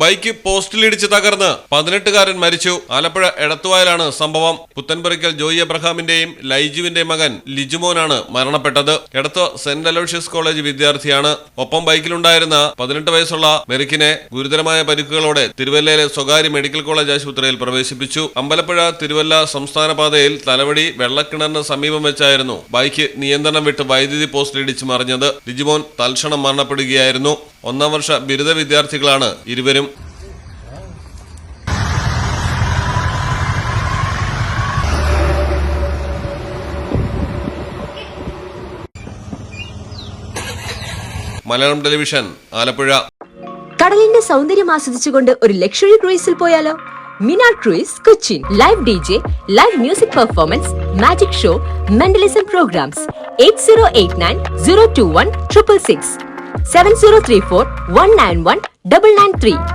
Bike പോസ്റ്റിലിടിച്ച് തകർന്ന് പതിനെട്ടുകാരൻ മരിച്ചു. ആലപ്പുഴ എടത്തുവായിലാണ് സംഭവം. പുത്തൻപുരയ്ക്കൽ ജോയി അബ്രഹാമിന്റെയും ലൈജുവിന്റെ മകൻ ലിജുമോനാണ് മരണപ്പെട്ടത്. എടത്വ സെന്റ് അലോഷ്യസ് കോളേജ് വിദ്യാർത്ഥിയാണ്. ഒപ്പം ബൈക്കിലുണ്ടായിരുന്ന പതിനെട്ട് വയസ്സുള്ള മെറിക്കിനെ ഗുരുതരമായ പരിക്കുകളോടെ തിരുവല്ലയിലെ സ്വകാര്യ മെഡിക്കൽ കോളേജ് ആശുപത്രിയിൽ പ്രവേശിപ്പിച്ചു. അമ്പലപ്പുഴ തിരുവല്ല സംസ്ഥാന പാതയിൽ തലവടി വെള്ളക്കിണറിന് സമീപം വെച്ചായിരുന്നു ബൈക്ക് നിയന്ത്രണം വിട്ട് വൈദ്യുതി പോസ്റ്റിലിടിച്ച് മറിഞ്ഞത്. ലിജുമോൻ തൽക്ഷണം മരണപ്പെടുകയായിരുന്നു. ഒന്നാം വർഷ ബിരുദ വിദ്യാർത്ഥികളാണ് ഇരുവരും. മലയാളം ടെലിവിഷൻ ആലപ്പുഴ. കടലിന്റെ സൗന്ദര്യം ആസ്വദിച്ചുകൊണ്ട് ഒരു ലക്ഷറി ക്രൂയിസിൽ പോയാലോ? Minar cruise Cochin live D J live music performance magic show mentalism programs eight zero eight nine zero two one triple six seven zero three four one nine one double nine three